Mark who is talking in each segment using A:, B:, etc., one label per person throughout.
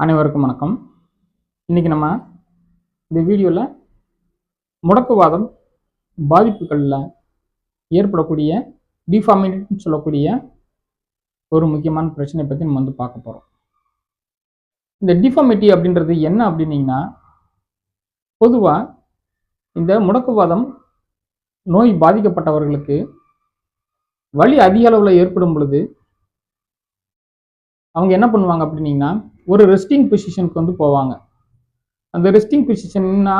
A: அனைவருக்கும் வணக்கம். இன்றைக்கி நம்ம இந்த வீடியோவில் முடக்குவாதம் பாதிப்புகளில் ஏற்படக்கூடிய டிஃபார்மிட்டின்னு சொல்லக்கூடிய ஒரு முக்கியமான பிரச்சனை பற்றி நம்ம வந்து பார்க்க போகிறோம் இந்த டிஃபார்மிட்டி அப்படின்றது என்ன அப்படின்னீங்கன்னா பொதுவாக இந்த முடக்குவாதம் நோய் பாதிக்கப்பட்டவர்களுக்கு வலி அதிக அளவில் ஏற்படும் பொழுது அவங்க என்ன பண்ணுவாங்க அப்படின்னீங்கன்னா ஒரு ரெஸ்டிங் பொசிஷனுக்கு வந்து போவாங்க. அந்த ரெஸ்டிங் பொசிஷன்னா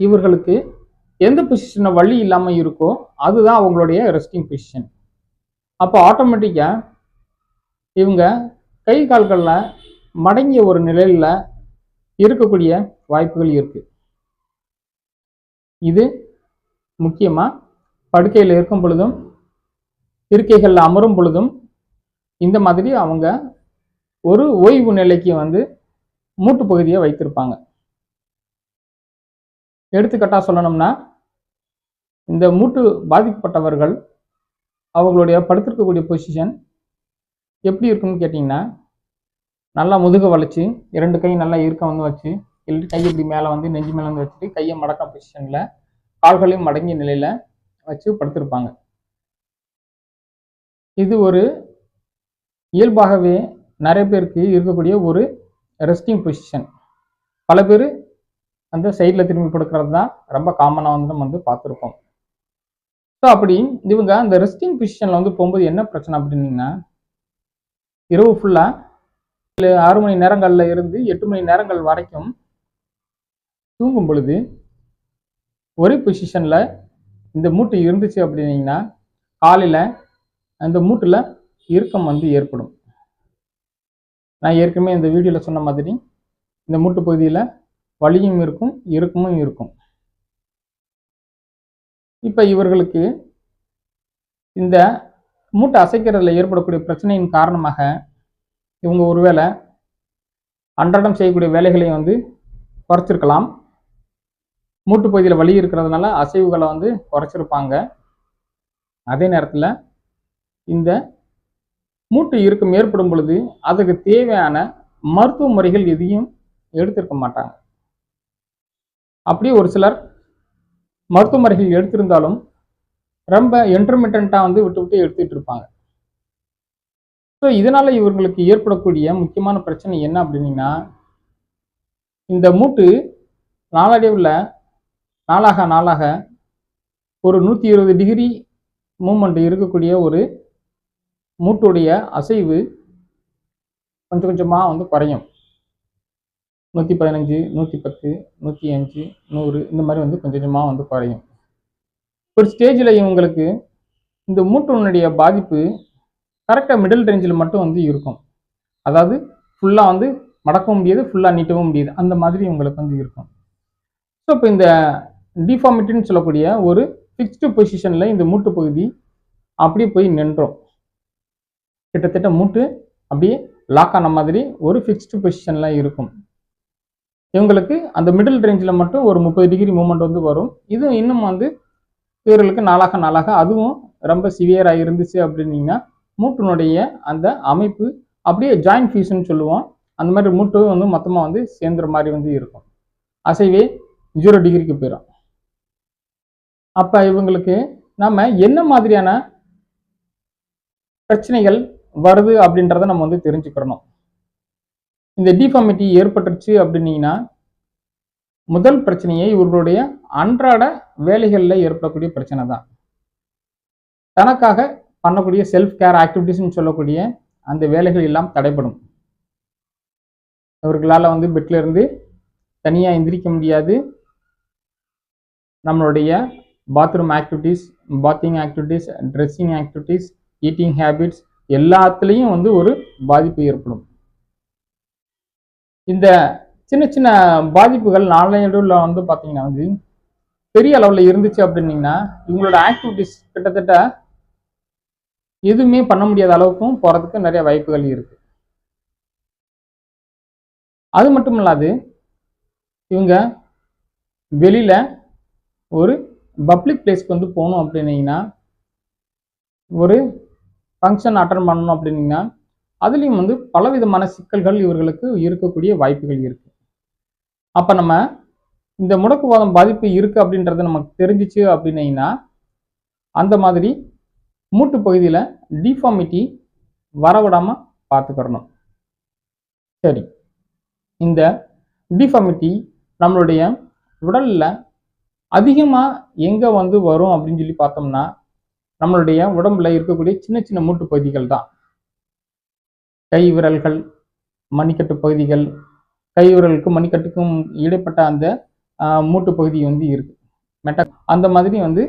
A: இவர்களுக்கு எந்த பொசிஷனில் வழி இல்லாமல் இருக்கோ அதுதான் அவங்களுடைய ரெஸ்டிங் பொசிஷன் அப்போ ஆட்டோமேட்டிக்காக இவங்க கை கால்களில் மடங்கிய ஒரு நிலையில் இருக்கக்கூடிய வாய்ப்புகள் இருக்குது இது முக்கியமாக படுக்கையில் இருக்கும் பொழுதும் இருக்கைகளில் அமரும் பொழுதும் இந்த மாதிரி அவங்க ஒரு ஓய்வு நிலைக்கு வந்து மூட்டு பகுதியை வைத்திருப்பாங்க. எடுத்துக்காட்டாக சொல்லணும்னா இந்த மூட்டு பாதிக்கப்பட்டவர்கள் அவங்களுடைய படுத்திருக்கக்கூடிய பொசிஷன் எப்படி இருக்குன்னு கேட்டிங்கன்னா நல்லா முதுக வளைச்சு இரண்டு கை நல்லா இறுக்கம் வந்து வச்சு இல்லை கை இப்படி மேலே வந்து நெஞ்சு மேலே வந்து வச்சுட்டு கையை மடக்க பொசிஷனில் கால்களையும் மடங்கிய நிலையில் வச்சு படுத்திருப்பாங்க. இது ஒரு இயல்பாகவே நிறைய பேருக்கு இருக்கக்கூடிய ஒரு ரெஸ்டிங் பொசிஷன் பல பேர் அந்த சைடில் திரும்பி படுக்கிறது தான் ரொம்ப காமனாக வந்து நம்ம வந்து பார்த்துருப்போம். ஸோ அப்படி இவங்க அந்த ரெஸ்டிங் பொசிஷனில் வந்து போகும்போது என்ன பிரச்சனை அப்படின்னீங்கன்னா இரவு ஃபுல்லாக ஆறு மணி நேரங்களில் இருந்து எட்டு மணி நேரங்கள் வரைக்கும் தூங்கும் பொழுது ஒரே பொசிஷனில் இந்த மூட்டு இருந்துச்சு அப்படின்னீங்கன்னா காலையில் அந்த மூட்டில் இறுக்கம் வந்து ஏற்படும். நான் ஏற்கனவே இந்த வீடியோவில் சொன்ன மாதிரி இந்த மூட்டு பகுதியில் வலியும் இருக்கும் இறுக்கமும் இருக்கும். இப்போ இவர்களுக்கு இந்த மூட்டை அசைக்கிறதுல ஏற்படக்கூடிய பிரச்சனையின் காரணமாக இவங்க ஒருவேளை அன்றாடம் செய்யக்கூடிய வேலைகளையும் வந்து குறைச்சிருக்கலாம். மூட்டு பகுதியில் வலி இருக்கிறதுனால அசைவுகளை வந்து குறைச்சிருப்பாங்க. அதே நேரத்தில் இந்த மூட்டு இறுக்கம் ஏற்படும் பொழுது அதுக்கு தேவையான மருத்துவ முறைகள் எதையும் எடுத்திருக்க மாட்டாங்க. அப்படியே ஒரு சிலர் மருத்துவ முறைகள் எடுத்திருந்தாலும் ரொம்ப இன்டர்மீடியண்ட்டாக வந்து விட்டு விட்டு எடுத்துகிட்டு இருப்பாங்க. ஸோ இதனால் இவர்களுக்கு ஏற்படக்கூடிய முக்கியமான பிரச்சனை என்ன அப்படின்னீங்கன்னா இந்த மூட்டு நாளடைவில் நாளாக நாளாக ஒரு நூற்றி இருபது டிகிரி மூமெண்ட் இருக்கக்கூடிய ஒரு மூட்டுடைய அசைவு கொஞ்சம் கொஞ்சமாக வந்து குறையும். நூற்றி பதினஞ்சு நூற்றி பத்து நூற்றி அஞ்சு நூறு இந்த மாதிரி வந்து கொஞ்சம் கொஞ்சமாக வந்து குறையும். ஒரு ஸ்டேஜில் இவங்களுக்கு இந்த மூட்டுனுடைய பாதிப்பு கரெக்டாக மிடில் ரேஞ்சில் மட்டும் வந்து இருக்கும். அதாவது ஃபுல்லாக வந்து மடக்கவும் முடியாது ஃபுல்லாக நீட்டவும் முடியாது. அந்த மாதிரி உங்களுக்கு வந்து இருக்கும். ஸோ இப்போ இந்த டிஃபார்மிட்டின்னு சொல்லக்கூடிய ஒரு ஃபிக்ஸ்டு பொசிஷனில் இந்த மூட்டு பகுதி அப்படியே போய் நின்றோம். கிட்டத்தட்ட மூட்டு அப்படியே லாக் ஆன மாதிரி ஒரு ஃபிக்ஸ்டு பொசிஷனில் இருக்கும். இவங்களுக்கு அந்த மிடில் ரேஞ்சில் மட்டும் ஒரு முப்பது டிகிரி மூமெண்ட் வந்து வரும். இது இன்னும் வந்து இவர்களுக்கு நாளாக நாளாக அதுவும் ரொம்ப சிவியராக இருந்துச்சு அப்படின்னீங்கன்னா மூட்டினுடைய அந்த அமைப்பு அப்படியே ஜாயின்ட் ஃபியூஷன் சொல்லுவோம். அந்த மாதிரி மூட்டு வந்து மொத்தமாக வந்து சேர்ந்துற மாதிரி வந்து இருக்கும். அசைவே ஜீரோ டிகிரிக்கு போயிடும் அப்போ இவங்களுக்கு நம்ம என்ன மாதிரியான பிரச்சனைகள் வருது அப்படின்றத நம்ம வந்து தெரிஞ்சுக்கிறணும் இந்த டிஃபார்மிட்டி ஏற்பட்டுருச்சு அப்படின்னீங்கன்னா முதல் பிரச்சனையே இவர்களுடைய அன்றாட வேலைகளில் ஏற்படக்கூடிய பிரச்சனை தான். தனக்காக பண்ணக்கூடிய செல்ஃப் கேர் ஆக்டிவிட்டிஸ்ன்னு சொல்லக்கூடிய அந்த வேலைகள் எல்லாம் தடைப்படும் இவர்களால் வந்து பெட்ல இருந்து தனியாக எந்திரிக்க முடியாது. நம்மளுடைய bathroom activities bathing activities dressing activities eating habits எல்லாத்துலேயும் வந்து ஒரு பாதிப்பு ஏற்படும். இந்த சின்ன சின்ன பாதிப்புகள் நாளையடுவில் வந்து பார்த்தீங்கன்னா வந்து பெரிய அளவில் இருந்துச்சு அப்படின்னீங்கன்னா இவங்களோட ஆக்டிவிட்டிஸ் கிட்டத்தட்ட எதுவுமே பண்ண முடியாத அளவுக்கும் போகிறதுக்கு நிறைய வாய்ப்புகள் இருக்கு. அது மட்டும் இல்லாது இவங்க வெளியில் ஒரு பப்ளிக் பிளேஸ்க்கு வந்து போகணும் அப்படின்னீங்கன்னா ஒரு ஃபங்க்ஷன் அட்டன் பண்ணணும் அப்படின்னீங்கன்னா அதுலேயும் வந்து பலவிதமான சிக்கல்கள் இவர்களுக்கு இருக்கக்கூடிய வாய்ப்புகள் இருக்குது அப்போ நம்ம இந்த முடக்குவாதம் பாதிப்பு இருக்குது அப்படின்றது நமக்கு தெரிஞ்சிச்சு அப்படின்னீங்கன்னா அந்த மாதிரி மூட்டு பகுதியில் டிஃபார்மிட்டி வரவிடாமல் பார்த்துக்கிறணும். சரி. இந்த டிஃபார்மிட்டி நம்மளுடைய உடலில் அதிகமாக எங்கே வந்து வரும் அப்படின்னு சொல்லி பார்த்தோம்னா நம்மளுடைய உடம்புல இருக்கக்கூடிய சின்ன சின்ன மூட்டு பகுதிகள் தான். கை விரல்கள் மணிக்கட்டு பகுதிகள் கை விரலுக்கும் மணிக்கட்டுக்கும் இடைப்பட்ட அந்த மூட்டு பகுதி வந்து இருக்கு. மெட்ட அந்த மாதிரி வந்து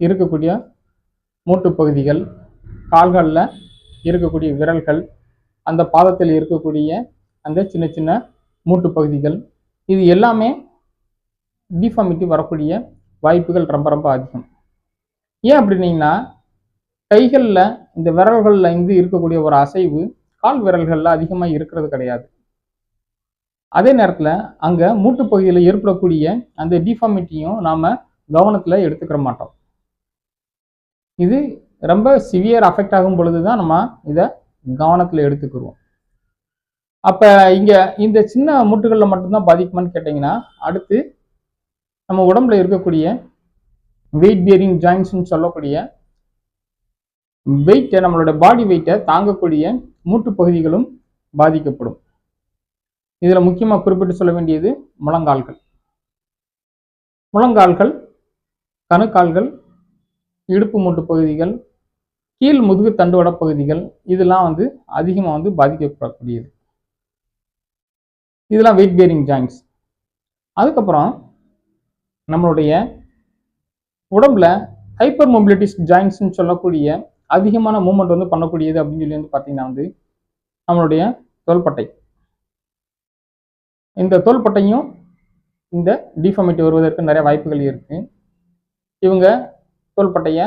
A: இருக்கக்கூடிய மூட்டு பகுதிகள் கால்களில் இருக்கக்கூடிய விரல்கள் அந்த பாதத்தில் இருக்கக்கூடிய அந்த சின்ன சின்ன மூட்டு பகுதிகள் இது எல்லாமே டிஃபார்மிட்டி வரக்கூடிய வாய்ப்புகள் ரொம்ப ரொம்ப அதிகம். ஏன் அப்படின்னீங்கன்னா கைகளில் இந்த விரல்களில் இருந்து இருக்கக்கூடிய ஒரு அசைவு கால் விரல்களில் அதிகமாக இருக்கிறது கிடையாது. அதே நேரத்தில் அங்கே மூட்டுப்பகுதியில் ஏற்படக்கூடிய அந்த டிஃபார்மிட்டியும் நாம் கவனத்தில் எடுத்துக்கிற மாட்டோம். இது ரொம்ப சிவியர் அஃபெக்ட் ஆகும் பொழுது தான் நம்ம இதை கவனத்தில் எடுத்துக்கிடுவோம் அப்போ இங்கே இந்த சின்ன மூட்டுகளில் மட்டும்தான் பாதிக்குமான்னு கேட்டிங்கன்னா அடுத்து நம்ம உடம்புல இருக்கக்கூடிய வெயிட் பியரிங் ஜாயின்ஸ்னு சொல்லக்கூடிய வெயிட்டை நம்மளோட பாடி வெயிட்டை தாங்கக்கூடிய மூட்டு பகுதிகளும் பாதிக்கப்படும். இதில் முக்கியமாக குறிப்பிட்டு சொல்ல வேண்டியது முழங்கால்கள். முழங்கால்கள் கணுக்கால்கள் இடுப்பு மூட்டு பகுதிகள் கீழ் முதுகு தண்டுவட பகுதிகள் இதெல்லாம் வந்து அதிகமாக வந்து பாதிக்கப்படக்கூடியது. இதெல்லாம் வெயிட் பேரிங் ஜாயின்ஸ் அதுக்கப்புறம் நம்மளுடைய உடம்புல ஹைப்பர் மொபிலிட்டிஸ் ஜாயின்ஸ்னு சொல்லக்கூடிய அதிகமான மூமெண்ட் வந்து பண்ணக்கூடியது அப்படின்னு சொல்லி வந்து பார்த்தீங்கன்னா வந்து நம்மளுடைய தோள்பட்டை. இந்த தோள்பட்டையும் இந்த டிஃபார்மிட்டி வருவதற்கு நிறைய வாய்ப்புகள் இருக்கு. இவங்க தோள்பட்டையை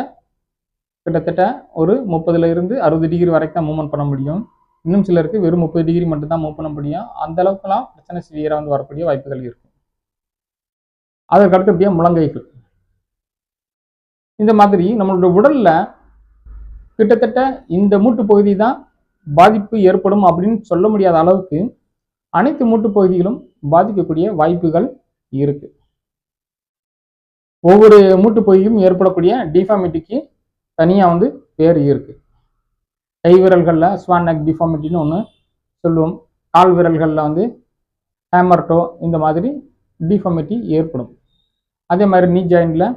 A: கிட்டத்தட்ட ஒரு முப்பதுல இருந்து அறுபது டிகிரி வரைக்கும் தான் மூவ்மெண்ட் பண்ண முடியும். இன்னும் சிலருக்கு வெறும் முப்பது டிகிரி மட்டும்தான் மூவ் பண்ண முடியும். அந்த அளவுக்குலாம் பிரச்சனை சிவியராக வந்து வரக்கூடிய வாய்ப்புகள் இருக்கும் அதற்கு அடுத்தபடியாக முழங்கைகள். இந்த மாதிரி நம்மளோட உடல்ல கிட்டத்தட்ட இந்த மூட்டு பகுதி தான் பாதிப்பு ஏற்படும் அப்படின்னு சொல்ல முடியாத அளவுக்கு அனைத்து மூட்டு பகுதிகளும் பாதிக்கக்கூடிய வாய்ப்புகள் இருக்கு. ஒவ்வொரு மூட்டு பகுதியும் ஏற்படக்கூடிய டிஃபாமிட்டிக்கு தனியாக வந்து பேர் இருக்கு. கை விரல்களில் ஸ்வான் நெக் ஒன்று சொல்லுவோம். கால் விரல்களில் வந்து ஹேமர்டோ இந்த மாதிரி டிஃபாமிட்டி ஏற்படும். அதே மாதிரி நீ ஜாயிண்டில்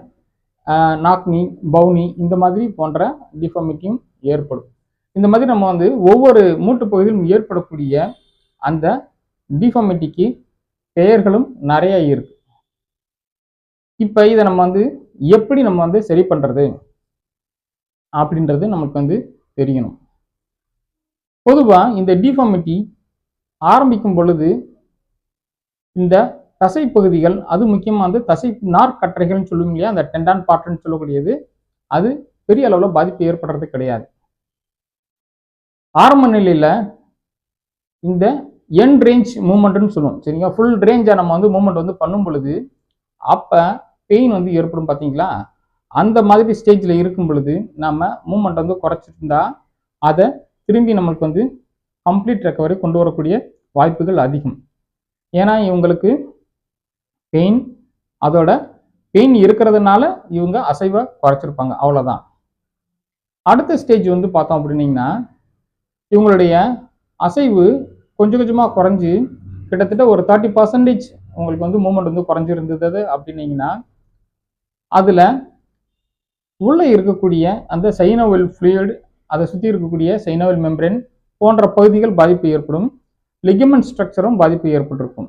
A: நாக்னி பவுனி இந்த மாதிரி போன்ற டிஃபார்மிட்டியும் ஏற்படும். இந்த மாதிரி நம்ம வந்து ஒவ்வொரு மூட்டு பகுதியிலும் ஏற்படக்கூடிய அந்த டிஃபார்மிட்டிக்கு பெயர்களும் நிறைய இருக்கு. இப்போ இதை நம்ம வந்து எப்படி நம்ம வந்து சரி பண்ணுறது அப்படின்றது நமக்கு வந்து தெரியணும். பொதுவாக இந்த டிஃபார்மிட்டி ஆரம்பிக்கும் பொழுது இந்த தசை பகுதிகள் அது முக்கியமாக வந்து தசை நார்க்கற்றைகள்னு சொல்லுவோம் இல்லையா? அந்த டெண்டான் பாட்டுன்னு சொல்லக்கூடியது. அது பெரிய அளவில் பாதிப்பு ஏற்படுறது கிடையாது. ஆரம்ப நிலையில் இந்த என் ரேஞ்ச் மூமெண்ட்னு சொல்லுவோம். சரிங்களா? ஃபுல் ரேஞ்சாக நம்ம வந்து மூமெண்ட் வந்து பண்ணும் பொழுது அப்போ பெயின் வந்து ஏற்படும் பார்த்தீங்களா? அந்த மாதிரி ஸ்டேஜில் இருக்கும் பொழுது நம்ம மூமெண்ட் வந்து குறைச்சிருந்தா அதை திரும்பி நம்மளுக்கு வந்து கம்ப்ளீட் ரெக்கவரி கொண்டு வரக்கூடிய வாய்ப்புகள் அதிகம். ஏன்னா இவங்களுக்கு பெயின் அதோட பெயின் இருக்கிறதுனால இவங்க அசைவை குறைச்சிருப்பாங்க. அவ்வளோதான் அடுத்த ஸ்டேஜ் வந்து பார்த்தோம் அப்படின்னீங்கன்னா இவங்களுடைய அசைவு கொஞ்சம் கொஞ்சமாக குறைஞ்சி கிட்டத்தட்ட ஒரு தேர்ட்டி பர்சன்டேஜ் உங்களுக்கு வந்து மூமெண்ட் வந்து குறைஞ்சிருந்தது அப்படின்னீங்கன்னா அதில் உள்ளே இருக்கக்கூடிய அந்த சைனோவெல் ஃப்ளூயிட் அதை சுற்றி இருக்கக்கூடிய சைனோவெல் மெம்பரேன் போன்ற பகுதிகள் பாதிப்பு ஏற்படும். லிகமெண்ட் ஸ்ட்ரக்சரும் பாதிப்பு ஏற்பட்டிருக்கும்.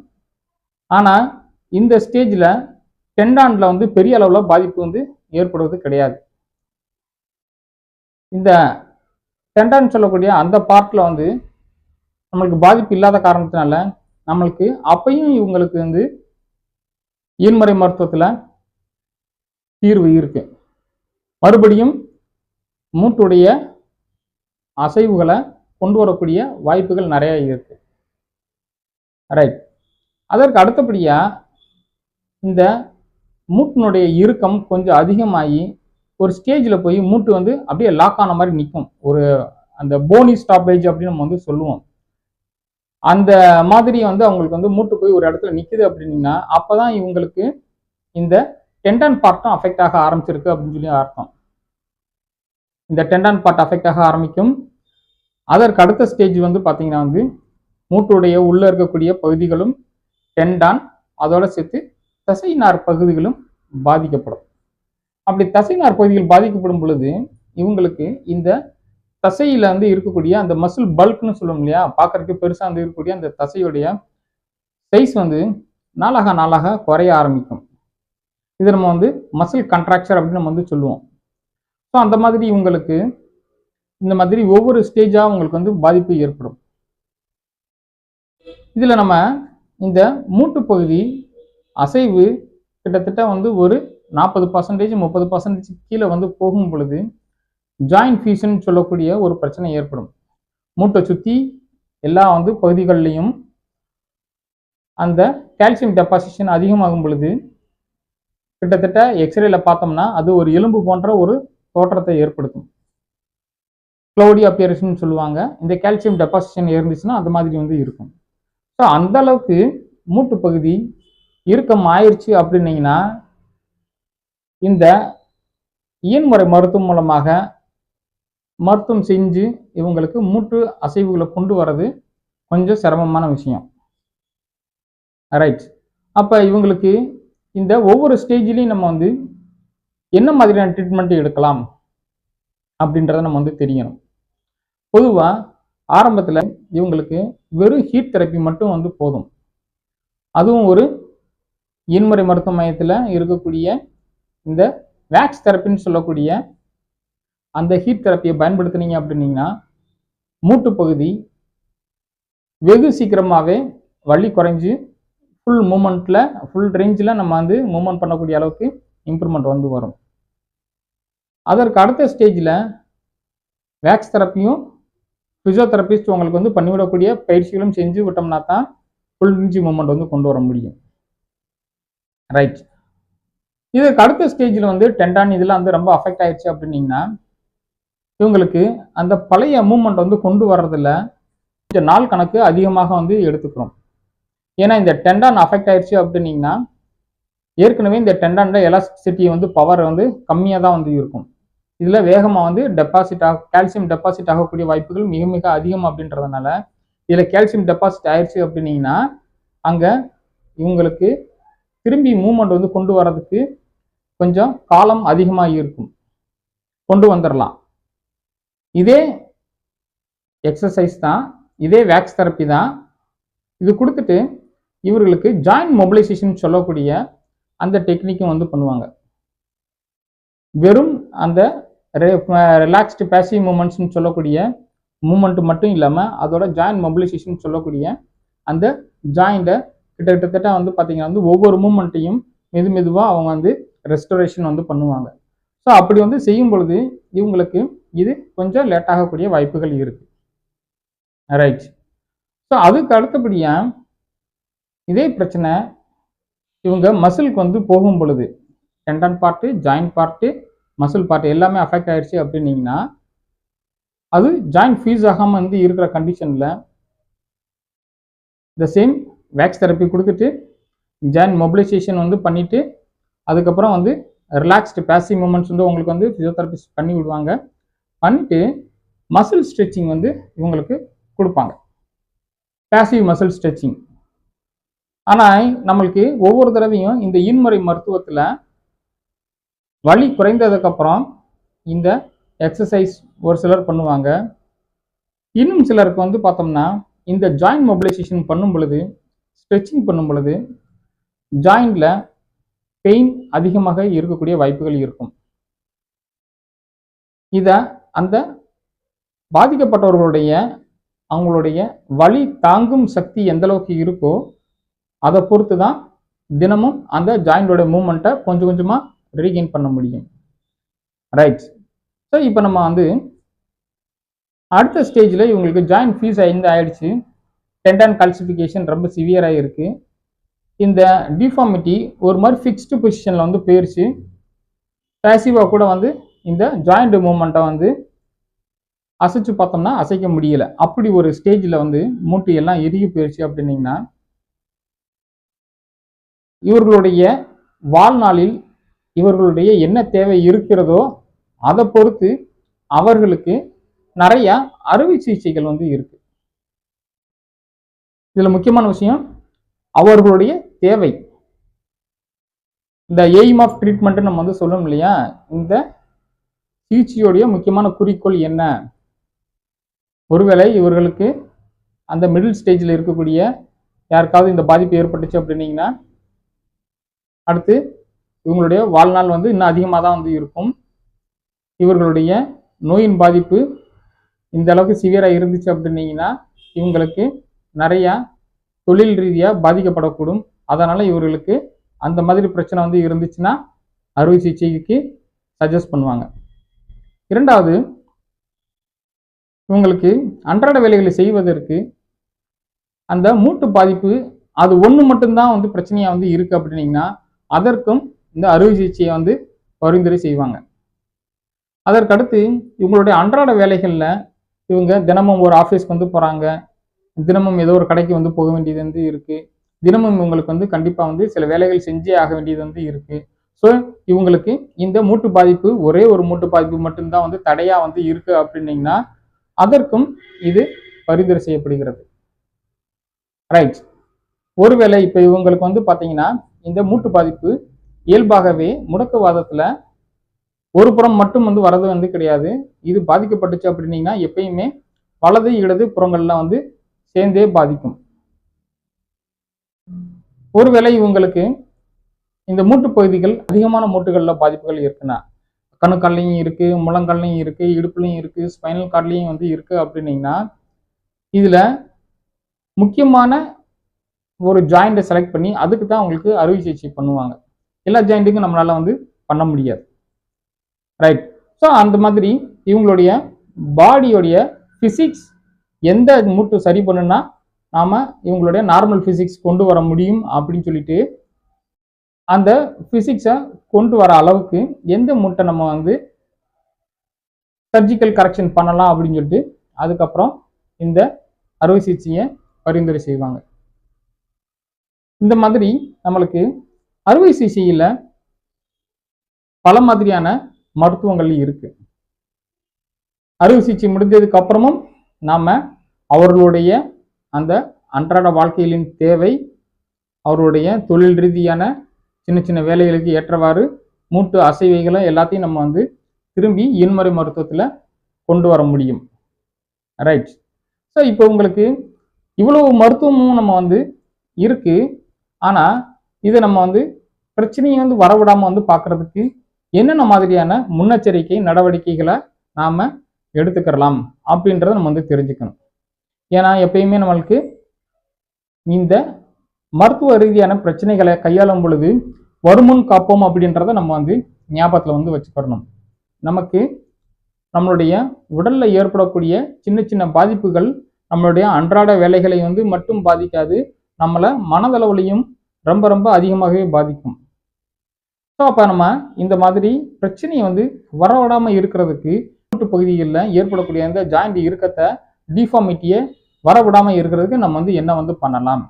A: ஆனால் இந்த ஸ்டேஜில் டெண்டானில் வந்து பெரிய அளவில் பாதிப்பு வந்து ஏற்படுவது கிடையாது. இந்த டெண்டான் சொல்லக்கூடிய அந்த பார்ட்டில் வந்து நம்மளுக்கு பாதிப்பு இல்லாத காரணத்தினால நம்மளுக்கு அப்பையும் இவங்களுக்கு வந்து இயன்முறை மருத்துவத்தில் தீர்வு இருக்கு. மறுபடியும் மூட்டுடைய அசைவுகளை கொண்டு வரக்கூடிய வாய்ப்புகள் நிறைய இருக்கு. ரைட் அதற்கு அடுத்தபடியாக இந்த மூட்டினுடைய இறுக்கம் கொஞ்சம் அதிகமாகி ஒரு ஸ்டேஜில் போய் மூட்டு வந்து அப்படியே லாக் ஆன மாதிரி நிற்கும் ஒரு அந்த போனி ஸ்டாப்பேஜ் அப்படின்னு நம்ம வந்து சொல்லுவோம். அந்த மாதிரி வந்து அவங்களுக்கு வந்து மூட்டு போய் ஒரு இடத்துல நிற்குது அப்படின்னா அப்பதான் இவங்களுக்கு இந்த டெண்டன் பார்ட்டும் அஃபெக்ட் ஆக ஆரம்பிச்சிருக்கு அப்படின்னு சொல்லி அர்த்தம். இந்த டெண்டன் பார்ட் அஃபெக்ட் ஆக ஆரம்பிக்கும். அதற்கு அடுத்த ஸ்டேஜ் வந்து பார்த்தீங்கன்னா வந்து மூட்டுடைய உள்ளே இருக்கக்கூடிய பகுதிகளும் டெண்டான் அதோட சேர்த்து தசைநார் பகுதிகளும் பாதிக்கப்படும். அப்படி தசைநார் பகுதிகள் பாதிக்கப்படும் பொழுது இவங்களுக்கு இந்த தசையில வந்து இருக்கக்கூடிய அந்த மசில் பல்க்னு சொல்லுவோம் இல்லையா பார்க்கறதுக்கு பெருசாக வந்து இருக்கக்கூடிய அந்த தசையுடைய சைஸ் வந்து நாளாக நாளாக குறைய ஆரம்பிக்கும். இது நம்ம வந்து மசில் கண்ட்ராக்சர் அப்படின்னு நம்ம வந்து சொல்லுவோம். ஸோ அந்த மாதிரி இவங்களுக்கு இந்த மாதிரி ஒவ்வொரு ஸ்டேஜாக உங்களுக்கு வந்து பாதிப்பு ஏற்படும். இதில் நம்ம இந்த மூட்டு பகுதி அசைவு கிட்டத்தட்ட வந்து ஒரு நாற்பது பர்சன்டேஜ் முப்பது பர்சன்டேஜ் கீழே வந்து போகும் பொழுது ஜாயிண்ட் ஃபீஷன் சொல்லக்கூடிய ஒரு பிரச்சனை ஏற்படும். மூட்டை சுற்றி எல்லா வந்து பகுதிகள்லையும் அந்த கால்சியம் டெபாசிஷன் அதிகமாகும் பொழுது கிட்டத்தட்ட எக்ஸ்ரேல பார்த்தோம்னா அது ஒரு எலும்பு போன்ற ஒரு தோற்றத்தை ஏற்படுத்தும். க்ளௌடி அப்பியரேஷன் சொல்லுவாங்க. இந்த கால்சியம் டெபாசிஷன் இருந்துச்சுன்னா அந்த மாதிரி வந்து இருக்கும். ஸோ அந்த அளவுக்கு மூட்டு பகுதி இறுக்கம் ஆயிடுச்சு அப்படின்னீங்கன்னா இந்த இயன்முறை மருத்துவம் மூலமாக மருத்துவம் செஞ்சு இவங்களுக்கு மூட்டு அசைவுகளை கொண்டு வர்றது கொஞ்சம் சிரமமான விஷயம். ரைட் அப்போ இவங்களுக்கு இந்த ஒவ்வொரு ஸ்டேஜ்லேயும் நம்ம வந்து என்ன மாதிரியான ட்ரீட்மெண்ட் எடுக்கலாம் அப்படின்றத நம்ம வந்து தெரியணும். பொதுவாக ஆரம்பத்தில் இவங்களுக்கு வெறும் ஹீட் தெரப்பி மட்டும் வந்து போதும். அதுவும் ஒரு இன்முறை மருத்துவ மையத்தில் இருக்கக்கூடிய இந்த வேக்ஸ் தெரப்பின்னு சொல்லக்கூடிய அந்த ஹீட் தெரப்பியை பயன்படுத்துனீங்க அப்படின்னீங்கன்னா மூட்டு பகுதி வெகு சீக்கிரமாகவே வலி குறைஞ்சி ஃபுல் மூமெண்ட்டில் ஃபுல் ரேஞ்சில் நம்ம வந்து மூமெண்ட் பண்ணக்கூடிய அளவுக்கு இம்ப்ரூவ்மெண்ட் வந்து வரும். அதற்கு அடுத்த ஸ்டேஜில் வேக்ஸ் தெரப்பியும் ஃபிசியோதெரபிஸ்ட் உங்களுக்கு வந்து பண்ணிவிடக்கூடிய பயிற்சிகளும் செஞ்சு விட்டோம்னா தான் ஃபுல் ரேஞ்ச் மூமெண்ட் வந்து கொண்டு வர முடியும். ரைட் இதுக்கு அடுத்த ஸ்டேஜில் வந்து டெண்டான் இதெல்லாம் வந்து ரொம்ப அஃபெக்ட் ஆயிடுச்சு அப்படின்னீங்கன்னா இவங்களுக்கு அந்த பழைய மூமெண்ட் வந்து கொண்டு வர்றதில் கொஞ்சம் நாள் கணக்கு அதிகமாக வந்து எடுத்துக்கிறோம். ஏன்னா இந்த டெண்டான் அஃபெக்ட் ஆயிடுச்சு அப்படின்னீங்கன்னா ஏற்கனவே இந்த டெண்டான்ல எலாஸ்டிசிட்டி வந்து பவர் வந்து கம்மியாக தான் வந்து இருக்கும். இதில் வேகமாக வந்து டெபாசிட் ஆக கால்சியம் டெபாசிட் ஆகக்கூடிய வாய்ப்புகள் மிக மிக அதிகம் அப்படின்றதுனால இதில் கால்சியம் டெபாசிட் ஆயிடுச்சு அப்படின்னீங்கன்னா அங்கே இவங்களுக்கு திரும்பி மூமெண்ட் வந்து கொண்டு வர்றதுக்கு கொஞ்சம் காலம் அதிகமாக இருக்கும். கொண்டு வந்துடலாம் இதே எக்ஸசைஸ் தான் இதே வேக்ஸ் தெரப்பி தான். இது கொடுத்துட்டு இவர்களுக்கு ஜாயிண்ட் மொபிலைசேஷன் சொல்லக்கூடிய அந்த டெக்னிக்கும் வந்து பண்ணுவாங்க. வெறும் அந்த ரிலாக்ஸ்டு பேசிவ் மூமெண்ட்ஸ்னு சொல்லக்கூடிய மூமெண்ட் மட்டும் இல்லாமல் அதோட ஜாயின் மொபிலைசேஷன் சொல்லக்கூடிய அந்த ஜாயிண்ட்டை கிட்டத்தட்ட வந்து பார்த்தீங்கன்னா வந்து ஒவ்வொரு மூமெண்ட்டையும் மெது மெதுவாக அவங்க வந்து ரெஸ்டரேஷன் வந்து பண்ணுவாங்க. ஸோ அப்படி வந்து செய்யும் பொழுது இவங்களுக்கு இது கொஞ்சம் லேட் ஆகக்கூடிய வாய்ப்புகள் இருக்கு. ரைட் ஸோ அதுக்கு அடுத்தபடியாக இதே பிரச்சனை இவங்க மசிலுக்கு வந்து போகும் பொழுது tendon part joint part muscle part எல்லாமே அஃபெக்ட் ஆயிடுச்சு அப்படின்னீங்கன்னா அது ஜாயிண்ட் ஃபீஸ் ஆகாமல் வந்து இருக்கிற கண்டிஷனில் த சேம் வேக்ஸ் தெரப்பி கொடுத்துட்டு ஜாயின் மொபிலைசேஷன் வந்து பண்ணிவிட்டு அதுக்கப்புறம் வந்து ரிலாக்ஸ்டு பேசிவ் மூமெண்ட்ஸ் வந்து உங்களுக்கு வந்து ஃபிசியோதெரபிஸ்ட் பண்ணி விடுவாங்க. பண்ணிவிட்டு மசில் ஸ்ட்ரெச்சிங் வந்து இவங்களுக்கு கொடுப்பாங்க. பேசிவ் மசில் ஸ்ட்ரெச்சிங் ஆனால் நம்மளுக்கு ஒவ்வொரு தடவையும் இந்த இன்முறை மருத்துவத்தில் வலி குறைந்ததுக்கப்புறம் இந்த எக்ஸசைஸ் ஒரு சிலர் பண்ணுவாங்க. இன்னும் சிலருக்கு வந்து பார்த்தோம்னா இந்த ஜாயிண்ட் மொபிலைசேஷன் பண்ணும் பொழுது ஸ்ட்ரெச்சிங் பண்ணும் பொழுது ஜாயிண்டில் பெயின் அதிகமாக இருக்கக்கூடிய வாய்ப்புகள் இருக்கும். இதை அந்த பாதிக்கப்பட்டவர்களுடைய அவங்களுடைய வலி தாங்கும் சக்தி எந்த அளவுக்கு இருக்கோ அதை பொறுத்து தான் தினமும் அந்த ஜாயிண்டோட மூமெண்ட்டை கொஞ்சம் கொஞ்சமாக ரீகெயின் பண்ண முடியும். ரைட் ஸோ இப்போ நம்ம வந்து அடுத்த ஸ்டேஜில் இவங்களுக்கு ஜாயிண்ட் ஃபீஸ் ஐந்து ஆயிடுச்சு. டெண்டன் கால்சிஃபிகேஷன் ரொம்ப சிவியராக இருக்குது இந்த டிஃபார்மிட்டி ஒரு மாதிரி ஃபிக்ஸ்டு பொசிஷனில் வந்து போயிடுச்சு பேசிவாக கூட வந்து இந்த ஜாயிண்ட் மூமெண்ட்டை வந்து அசைச்சு பார்த்தோம்னா அசைக்க முடியல. அப்படி ஒரு ஸ்டேஜில் வந்து மூட்டு எல்லாம் இறுகி போயிடுச்சு அப்படின்னீங்கன்னா இவர்களுடைய வாழ்நாளில் இவர்களுடைய என்ன தேவை இருக்கிறதோ அதை பொறுத்து அவர்களுக்கு நிறையா அறுவை சிகிச்சைகள் வந்து இருக்கு. இதில் முக்கியமான விஷயம் அவர்களுடைய தேவை. இந்த எய்ம் ஆஃப் ட்ரீட்மெண்ட்டு நம்ம வந்து சொல்லணும் இல்லையா? இந்த சிகிச்சையுடைய முக்கியமான குறிக்கோள் என்ன? ஒருவேளை இவர்களுக்கு அந்த மிடில் ஸ்டேஜில் இருக்கக்கூடிய யாருக்காவது இந்த பாதிப்பு ஏற்பட்டுச்சு அப்படின்னீங்கன்னா அடுத்து இவங்களுடைய வாழ்நாள் வந்து இன்னும் அதிகமாக தான் வந்து இருக்கும். இவர்களுடைய நோயின் பாதிப்பு இந்த அளவுக்கு சிவியராக இருந்துச்சு அப்படின்னீங்கன்னா இவங்களுக்கு நிறையா தொழில் ரீதியாக பாதிக்கப்படக்கூடும். அதனால் இவர்களுக்கு அந்த மாதிரி பிரச்சனை வந்து இருந்துச்சுன்னா அறுவை சிகிச்சைக்கு சஜஸ்ட் பண்ணுவாங்க. இரண்டாவது இவங்களுக்கு அன்றாட வேலைகளை செய்வதற்கு அந்த மூட்டு பாதிப்பு அது ஒன்று மட்டும்தான் வந்து பிரச்சனையாக வந்து இருக்கு அப்படின்னீங்கன்னா அதற்கும் இந்த அறுவை சிகிச்சையை வந்து பரிந்துரை செய்வாங்க. அதற்கடுத்து இவங்களுடைய அன்றாட வேலைகளில் இவங்க தினமும் ஒரு ஆஃபீஸ்க்கு வந்து போகிறாங்க தினமும் ஏதோ ஒரு கடைக்கு வந்து போக வேண்டியது வந்து இருக்குது தினமும் இவங்களுக்கு வந்து கண்டிப்பாக வந்து சில வேலைகள் செஞ்சே ஆக வேண்டியது வந்து இருக்குது ஸோ இவங்களுக்கு இந்த மூட்டு பாதிப்பு ஒரே ஒரு மூட்டு பாதிப்பு மட்டும்தான் வந்து தடையாக வந்து இருக்குது அப்படின்னீங்கன்னா அதற்கும் இது பரிந்துரை செய்யப்படுகிறது. ரைட் ஒருவேளை இப்போ இவங்களுக்கு வந்து பார்த்தீங்கன்னா இந்த மூட்டு பாதிப்பு இயல்பாகவே முடக்குவாதத்தில் ஒரு புறம் மட்டும் வந்து வரது வந்து கிடையாது. இது பாதிக்கப்பட்டுச்சு அப்படின்னீங்கன்னா எப்பயுமே வலது இடது புறங்கள்லாம் வந்து சேர்ந்தே பாதிக்கும். ஒருவேளை இவங்களுக்கு இந்த மூட்டு பகுதிகள் அதிகமான மூட்டுகளில் பாதிப்புகள் இருக்குன்னா கணுக்கல்லையும் இருக்கு முழங்கல்லையும் இருக்கு இடுப்புலையும் இருக்கு ஸ்பைனல் கார்ட்லையும் வந்து இருக்கு அப்படின்னீங்கன்னா இதுல முக்கியமான ஒரு ஜாயிண்ட்டை செலக்ட் பண்ணி அதுக்கு தான் உங்களுக்கு அறுவை சிகிச்சை பண்ணுவாங்க. எல்லா ஜாயிண்ட்டுக்கும் நம்மளால வந்து பண்ண முடியாது. ரைட் ஸோ அந்த மாதிரி இவங்களுடைய பாடியோடைய ஃபிசிக்ஸ் எந்த மூட்டு சரி பண்ணுனா நாம இவங்களுடைய நார்மல் ஃபிசிக்ஸ் கொண்டு வர முடியும் அப்படின்னு சொல்லிட்டு அந்த ஃபிசிக்ஸை கொண்டு வர அளவுக்கு எந்த மூட்டை நம்ம வந்து சர்ஜிக்கல் கரெக்ஷன் பண்ணலாம் அப்படின்னு சொல்லிட்டு அதுக்கப்புறம் இந்த அறுவை சிகிச்சையை பரிந்துரை செய்வாங்க. இந்த மாதிரி நம்மளுக்கு அறுவை சிகிச்சையில் பல மாதிரியான மருத்துவங்கள் இருக்கு. அறுவை சிகிச்சை முடிஞ்சதுக்கு அப்புறமும் நாம் அவர்களுடைய அந்த அன்றாட வாழ்க்கையிலின் தேவை அவருடைய தொழில் ரீதியான சின்ன சின்ன வேலைகளுக்கு ஏற்றவாறு மூட்டு அசைவைகளை எல்லாத்தையும் நம்ம வந்து திரும்பி இன்முறை மருத்துவத்தில் கொண்டு வர முடியும். ரைட் ஸோ இப்போ உங்களுக்கு இவ்வளவு மருத்துவமும் நம்ம வந்து இருக்குது ஆனால் இதை நம்ம வந்து பிரச்சனையை வந்து வரவிடாமல் வந்து பார்க்கறதுக்கு என்னென்ன மாதிரியான முன்னெச்சரிக்கை நடவடிக்கைகளை நாம் எடுத்துக்கிறலாம் அப்படின்றத நம்ம வந்து தெரிஞ்சுக்கணும். ஏன்னா எப்பயுமே நம்மளுக்கு இந்த மருத்துவ ரீதியான பிரச்சனைகளை கையாளும் பொழுது வருமுன் காப்போம் அப்படின்றத நம்ம வந்து ஞாபகத்தில் வந்து வச்சுக்கிறணும். நமக்கு நம்மளுடைய உடலில் ஏற்படக்கூடிய சின்ன சின்ன பாதிப்புகள் நம்மளுடைய அன்றாட வேலைகளை வந்து மட்டும் பாதிக்காது நம்மளை மனதளவுலையும் ரொம்ப ரொம்ப அதிகமாகவே பாதிக்கும். ஸோ அப்போ நம்ம இந்த மாதிரி பிரச்சனையை வந்து வரவிடாமல் இருக்கிறதுக்கு மூட்டு பகுதிகளில் ஏற்படக்கூடிய அந்த ஜாயிண்ட் இறுக்கத்தை டிஃபார்மிட்டியை வரவிடாமல் இருக்கிறதுக்கு நம்ம வந்து என்ன வந்து பண்ணலாம்?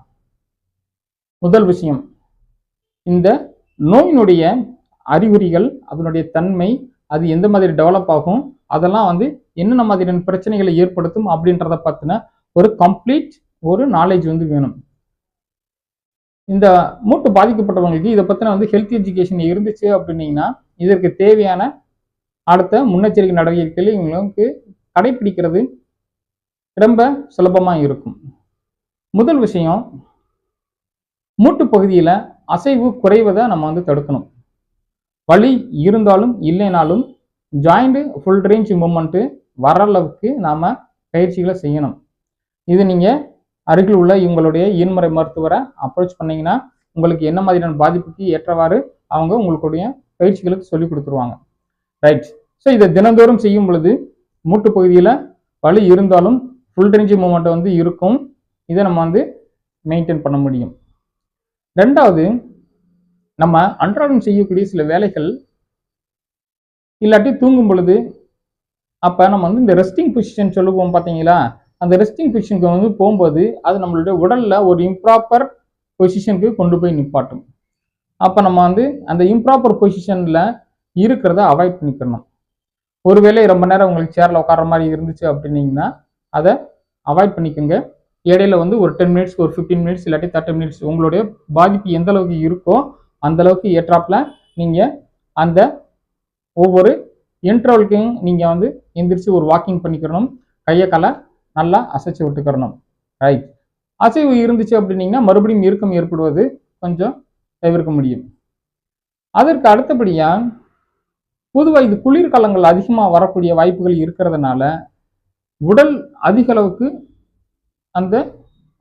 A: முதல் விஷயம் இந்த நோயினுடைய அறிகுறிகள் அதனுடைய தன்மை அது எந்த மாதிரி டெவலப் ஆகும் அதெல்லாம் வந்து என்னென்ன மாதிரியான பிரச்சனைகளை ஏற்படுத்தும் அப்படின்றத பற்றின ஒரு கம்ப்ளீட் ஒரு நாலேஜ் வந்து வேணும். இந்த மூட்டு பாதிக்கப்பட்டவங்களுக்கு இதை பற்றின வந்து ஹெல்த் எஜுகேஷன் இருந்துச்சு அப்படின்னீங்கன்னா இதற்கு தேவையான அடுத்த முன்னெச்சரிக்கை நடவடிக்கைகளை இவங்களுக்கு கடைபிடிக்கிறது ரொம்ப சுலபமாக இருக்கும். முதல் விஷயம் மூட்டு பகுதியில் அசைவு குறைவதை நம்ம வந்து தடுக்கணும். வலி இருந்தாலும் இல்லைனாலும் ஜாயிண்ட் ஃபுல் ரேஞ்ச் மூமெண்ட்டு வர அளவுக்கு நாம் பயிற்சிகளை செய்யணும். இது நீங்கள் அருகில் உள்ள இவங்களுடைய இயன்முறை மருத்துவரை அப்ரோச் பண்ணிங்கன்னா உங்களுக்கு என்ன மாதிரியான பாதிப்புக்கு ஏற்றவாறு அவங்க உங்களுடைய பயிற்சிகளுக்கு சொல்லி கொடுத்துருவாங்க. ரைட் ஸோ இதை தினந்தோறும் செய்யும் பொழுது மூட்டு பகுதியில் வலி இருந்தாலும் ஃபுல் ரேஞ்ச் மூமெண்ட் வந்து இருக்கும். இதை நம்ம வந்து மெயின்டைன் பண்ண முடியும். ரெண்டாவது நம்ம அன்றாடம் செய்யக்கூடிய சில வேலைகள் இல்லாட்டி தூங்கும் பொழுது அப்போ நம்ம வந்து இந்த ரெஸ்டிங் பொசிஷன் சொல்லுவோம் பார்த்தீங்களா? அந்த ரெஸ்டிங் பொசிஷனுக்கு வந்து போகும்போது அது நம்மளுடைய உடலில் ஒரு இம்ப்ராப்பர் பொசிஷனுக்கு கொண்டு போய் நிப்பாட்டும். அப்போ நம்ம வந்து அந்த இம்ப்ராப்பர் பொசிஷனில் இருக்கிறத அவாய்ட் பண்ணிக்கணும். ஒருவேளை ரொம்ப நேரம் உங்களுக்கு சேரில் உட்கார மாதிரி இருந்துச்சு அப்படின்னீங்கன்னா அதை அவாய்ட் பண்ணிக்கோங்க. இடையில வந்து ஒரு டென் மினிட்ஸ் ஒரு ஃபிஃப்டீன் மினிட்ஸ் இல்லாட்டி தேர்ட்டி மினிட்ஸ் உங்களுடைய பாதிப்பு எந்த அளவுக்கு இருக்கோ அந்த அளவுக்கு ஏற்றாப்பில் நீங்கள் அந்த ஒவ்வொரு இன்டர்வலுக்கும் நீங்கள் வந்து எந்திரிச்சு ஒரு வாக்கிங் பண்ணிக்கிறணும் கையை காலை நல்லா அசைச்சு விட்டுக்கிறணும் ரைட் அசைவு இருந்துச்சு அப்படின்னீங்கன்னா மறுபடியும் இறுக்கம் ஏற்படுவது கொஞ்சம் தவிர்க்க முடியும். அதற்கு அடுத்தபடியாக பொதுவாக இது குளிர்காலங்கள் அதிகமாக வரக்கூடிய வாய்ப்புகள் இருக்கிறதுனால உடல் அதிக அளவுக்கு அந்த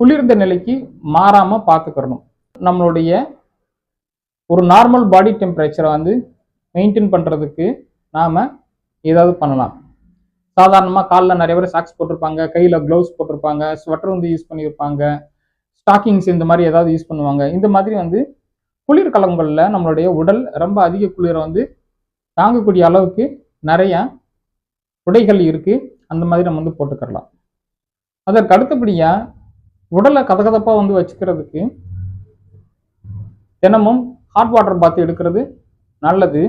A: குளிர்ந்த நிலைக்கு மாறாமல் பார்த்துக்கிறணும் நம்மளுடைய ஒரு நார்மல் பாடி டெம்பரேச்சரை வந்து மெயின்டைன் பண்ணுறதுக்கு நாம் ஏதாவது பண்ணலாம். சாதாரணமாக காலில் நிறைய பேர் சாக்ஸ் போட்டிருப்பாங்க கையில் க்ளவுஸ் போட்டிருப்பாங்க ஸ்வெட்டர் வந்து யூஸ் பண்ணியிருப்பாங்க ஸ்டாக்கிங்ஸ் இந்த மாதிரி ஏதாவது யூஸ் பண்ணுவாங்க. இந்த மாதிரி வந்து குளிர்காலங்களில் நம்மளுடைய உடல் ரொம்ப அதிக குளிரை வந்து தாங்கக்கூடிய அளவுக்கு நிறைய உடைகள் இருக்குது அந்த மாதிரி நம்ம வந்து போட்டுக்கிறலாம். அதற்கு அடுத்தபடியாக உடலை கதகதப்பாக வந்து வச்சுக்கிறதுக்கு தினமும் ஹாட் வாட்டர் பாத் எடுக்கிறது நல்லது.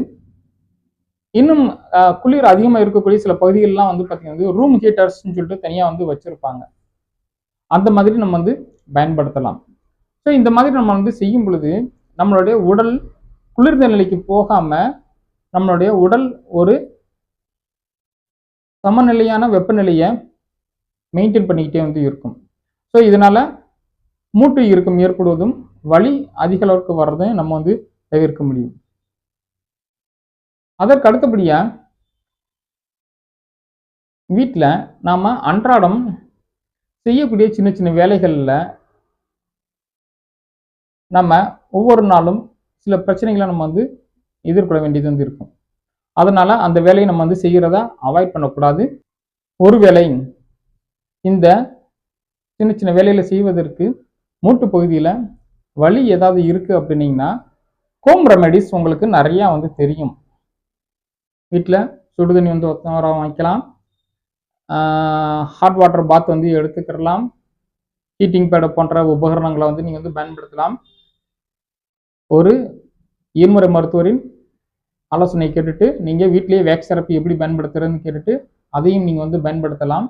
A: இன்னும் குளிர் அதிகமாக இருக்கக்கூடிய சில பகுதிகள்லாம் வந்து பார்த்தீங்கன்னா ரூம் ஹீட்டர்ஸ்ன்னு சொல்லிட்டு தனியாக வந்து வச்சுருப்பாங்க. அந்த மாதிரி நம்ம வந்து பயன்படுத்தலாம். ஸோ இந்த மாதிரி நம்ம வந்து செய்யும் பொழுது நம்மளுடைய உடல் குளிர்ந்த நிலைக்கு போகாமல் நம்மளுடைய உடல் ஒரு சமநிலையான வெப்பநிலையை மெயின்டைன் பண்ணிக்கிட்டே வந்து இருக்கும். ஸோ இதனால் மூட்டு இறுக்கம் ஏற்படுவதும் வலி அதிக அளவுக்கு வர்றதையும் நம்ம வந்து தவிர்க்க முடியும். அதற்கு அடுத்தபடியாக வீட்டில் நாம் அன்றாடம் செய்யக்கூடிய சின்ன சின்ன வேலைகளில் நம்ம ஒவ்வொரு நாளும் சில பிரச்சனைகளை நம்ம வந்து எதிர்கொள்ள வேண்டியது வந்து இருக்கும். அதனால் அந்த வேலையை நம்ம வந்து செய்கிறத அவாய்ட் பண்ணக்கூடாது. ஒருவேளை இந்த சின்ன சின்ன வேலையில் செய்வதற்கு மூட்டு பகுதியில் வலி ஏதாவது இருக்குது அப்படின்னீங்கன்னா ஹோம் ரெமெடிஸ் உங்களுக்கு நிறையா வந்து தெரியும். வீட்டில் சுடுதண்ணி வந்து ஒத்தவரம் வைக்கலாம் ஹாட் வாட்டர் பாத் வந்து எடுத்துக்கிடலாம். ஹீட்டிங் பேட் போன்ற உபகரணங்களை வந்து நீங்கள் வந்து பயன்படுத்தலாம். ஒரு இருமுறை மருத்துவரின் ஆலோசனை கேட்டுட்டு நீங்கள் வீட்டிலேயே வேக்ஸ் தெரப்பி எப்படி பயன்படுத்துறதுன்னு கேட்டுட்டு அதையும் நீங்கள் வந்து பயன்படுத்தலாம்.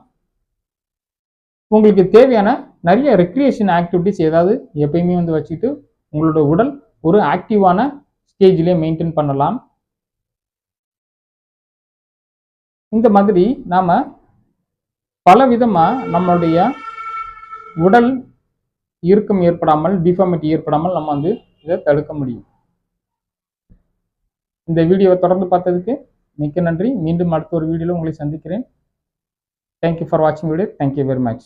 A: உங்களுக்கு தேவையான நிறைய ரெக்ரியேஷன் ஆக்டிவிட்டிஸ் ஏதாவது எப்பயுமே வந்து வச்சுட்டு உங்களோட உடல் ஒரு ஆக்டிவான ஸ்டேஜ்லேயே மெயின்டைன் பண்ணலாம். இந்த மாதிரி நாம் பல விதமாக நம்மளுடைய உடல் இறுக்கம் ஏற்படாமல் டிஃபார்மிட்டி ஏற்படாமல் நம்ம வந்து இதை தடுக்க முடியும். இந்த வீடியோவை தொடர்ந்து பார்த்ததுக்கு மிக்க நன்றி. மீண்டும் அடுத்த ஒரு வீடியோவில் உங்களை சந்திக்கிறேன். தேங்க்யூ ஃபார் வாட்சிங் video thank you very much